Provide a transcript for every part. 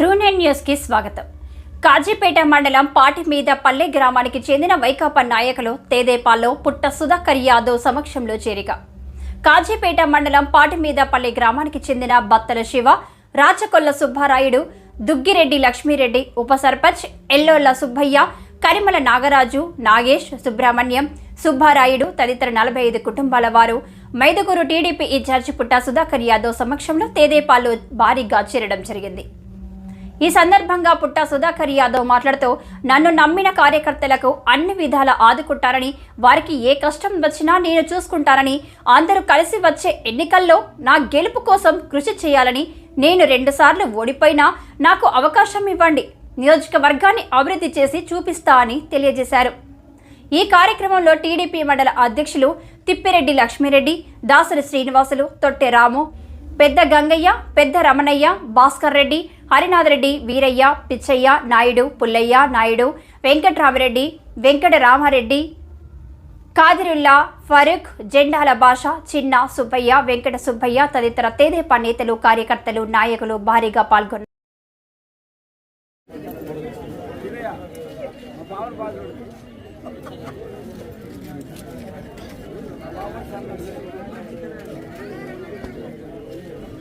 రూనెన్ స్వాగతం. కాజీపేట మండలం పాటి మీద పల్లె గ్రామానికి చెందిన వైకాపా నాయకులు తేదేపాల్లో పుట్ట సుధాకర్ యాదవ్ సమక్షంలో చేరిక. కాజీపేట మండలం పాటి మీద పల్లె గ్రామానికి చెందిన బత్తల శివ రాచకొల్ల సుబ్బారాయుడు దుగ్గిరెడ్డి లక్ష్మీరెడ్డి ఉప సర్పంచ్ ఎల్లోళ్ళ సుబ్బయ్య కరిమల నాగరాజు నాగేష్ సుబ్రహ్మణ్యం సుబ్బారాయుడు తదితర నలభై ఐదు కుటుంబాల వారు మైదుగురు టీడీపీ ఇన్ఛార్జి పుట్ట సుధాకర్ యాదవ్ సమక్షంలో తేదేపాల్లో భారీగా చేరడం జరిగింది. ఈ సందర్భంగా పుట్ట సుధాకర్ యాదవ్ మాట్లాడుతూ నన్ను నమ్మిన కార్యకర్తలకు అన్ని విధాల ఆదుకుంటారని వారికి ఏ కష్టం వచ్చినా నేను చూసుకుంటానని అందరూ కలిసి వచ్చే ఎన్నికల్లో నా గెలుపు కోసం కృషి చేయాలని నేను రెండుసార్లు ఓడిపోయినా నాకు అవకాశం ఇవ్వండి నియోజకవర్గాన్ని అభివృద్ధి చేసి చూపిస్తా అని తెలియజేశారు. ఈ కార్యక్రమంలో టీడీపీ మండల అధ్యక్షులు తిప్పిరెడ్డి లక్ష్మీరెడ్డి దాసరి శ్రీనివాసులు తొట్టె రాము పెద్ద గంగయ్య పెద్ద రమణయ్య భాస్కర్ రెడ్డి హరినాథరెడ్డి వీరయ్య పిచ్చయ్య నాయుడు పుల్లయ్య నాయుడు వెంకట్రామరెడ్డి వెంకట రామారెడ్డి కాదిరుల్లా ఫరూక్ జెండాల భాష చిన్న సుబ్బయ్య వెంకట సుబ్బయ్య తదితర తెదేపా నేతలు కార్యకర్తలు నాయకులు భారీగా పాల్గొన్నారు.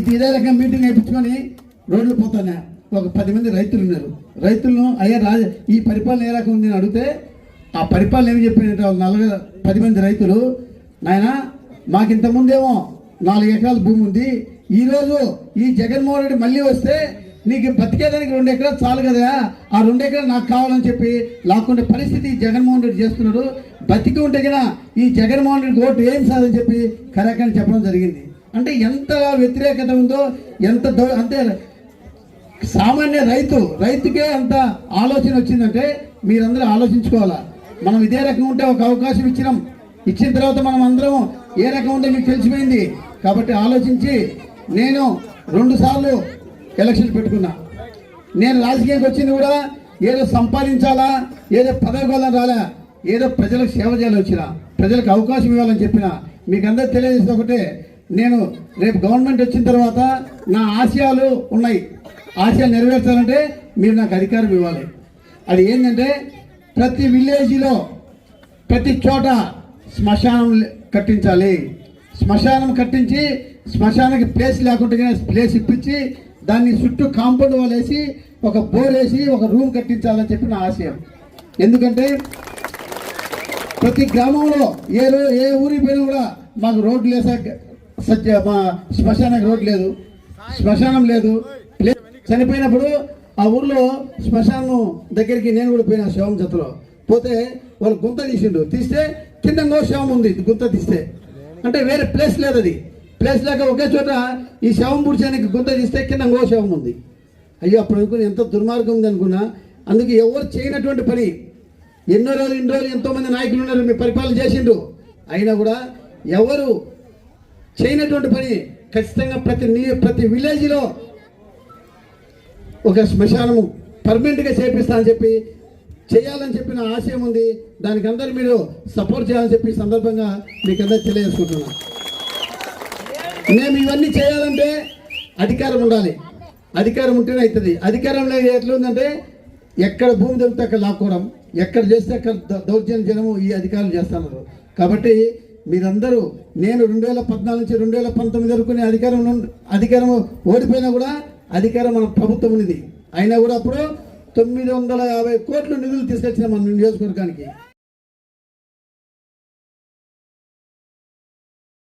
ఇది ఇదే రకం మీటింగ్ వేయించుకొని రోడ్లు పోతానే ఒక పది మంది రైతులు ఉన్నారు. రైతులను అయ్యా రాజ ఈ పరిపాలన ఏ రకం ఉంది అని అడిగితే ఆ పరిపాలన ఏమి చెప్పినట్టు నలభై పది మంది రైతులు నాయన మాకు ఇంతకుముందేమో నాలుగు ఎకరాల భూమి ఉంది. ఈరోజు ఈ జగన్మోహన్ రెడ్డి మళ్ళీ వస్తే నీకు బతికేదానికి రెండు ఎకరాలు చాలు కదా. ఆ రెండు ఎకరాలు నాకు కావాలని చెప్పి లాక్కుండే పరిస్థితి జగన్మోహన్ రెడ్డి చేస్తున్నాడు. బతికి ఉంటే కదా ఈ జగన్మోహన్ రెడ్డి ఓటు ఏం సాధని చెప్పి కరెక్ట్ చెప్పడం జరిగింది. అంటే ఎంత వ్యతిరేకత ఉందో ఎంత దౌ- సామాన్య రైతు రైతుకే అంత ఆలోచన వచ్చిందంటే మీరందరూ ఆలోచించుకోవాలా? మనం ఇదే రకం ఉంటే ఒక అవకాశం ఇచ్చినాం. ఇచ్చిన తర్వాత మనం అందరం ఏ రకం ఉందో మీకు తెలిసిపోయింది. కాబట్టి ఆలోచించి నేను రెండు సార్లు ఎలక్షన్ పెట్టుకున్నా. నేను రాజకీయానికి వచ్చింది కూడా ఏదో సంపాదించాలా ఏదో పదవి కోలని రాలా ఏదో ప్రజలకు సేవ చేయాలి వచ్చిన. ప్రజలకు అవకాశం ఇవ్వాలని చెప్పిన. మీకు అందరూ తెలియజేసి ఒకటే నేను రేపు గవర్నమెంట్ వచ్చిన తర్వాత నా ఆశయాలు ఉన్నాయి. ఆశయాలు నెరవేర్చాలంటే మీరు నాకు అధికారం ఇవ్వాలి. అది ఏంటంటే ప్రతి విలేజ్లో ప్రతి చోట శ్మశానం కట్టించాలి. శ్మశానం కట్టించి శ్మశానానికి ప్లేస్ లేకుండా ప్లేస్ ఇప్పించి దాన్ని చుట్టూ కాంపౌండ్ వాల్ వేసి ఒక బోర్ వేసి ఒక రూమ్ కట్టించాలని చెప్పి నా ఆశయం. ఎందుకంటే ప్రతి గ్రామంలో ఏ ఏ ఊరికి పోయినా కూడా మాకు రోడ్డు లేసా సత్య మా శ్మశానానికి రోడ్ లేదు. శ్మశానం లేదు. చనిపోయినప్పుడు ఆ ఊర్లో శ్మశానం దగ్గరికి నేను కూడా పోయినా శవం జతలో. పోతే వాళ్ళు గుంత తీసిండు తీస్తే కింద శవం ఉంది. గుంత తీస్తే. అంటే వేరే ప్లేస్ లేదు అది. ప్లేస్ లేక ఒకే చోట ఈ శవం పుడిచానికి గుంత తీస్తే కింద శవం ఉంది. అయ్యో అప్పుడు అనుకుని ఎంత దుర్మార్గం ఉంది అనుకున్నా. అందుకే ఎవరు చేయనటువంటి పని. ఎన్నో రోజులు ఇన్ని రోజులు ఎంతోమంది నాయకులు ఉన్నారు. మీ పరిపాలన చేసిండ్రు. అయినా కూడా ఎవరు చేయనటువంటి పని ఖచ్చితంగా ప్రతి నీ ప్రతి విలేజ్లో ఒక శ్మశానము పర్మనెంట్గా చేపిస్తానని చెప్పి చేయాలని చెప్పిన ఆశయం ఉంది. దానికి అందరూ మీరు సపోర్ట్ చేయాలని చెప్పి సందర్భంగా మీకు అందరూ తెలియజేసుకుంటున్నాను మేము ఇవన్నీ చేయాలంటే అధికారం ఉండాలి. అధికారం ఉంటేనే అవుతుంది అధికారంలో ఎట్లుందంటే ఎక్కడ భూమి దొరికితే అక్కడ లాక్కోవడం ఎక్కడ చేస్తే అక్కడ దౌర్జన్య జనము ఈ అధికారులు చేస్తున్నారు. కాబట్టి మీరందరూ నేను రెండు వేల పద్నాలుగు నుంచి రెండు వేల పంతొమ్మిది వరకు నేను అధికారం నుండి- అధికారం ఓడిపోయినా కూడా అధికారం మన ప్రభుత్వం ఉన్నది. అయినా కూడా అప్పుడు తొమ్మిది వందల యాభై కోట్లు నిధులు తీసుకొచ్చిన మన నియోజకవర్గానికి.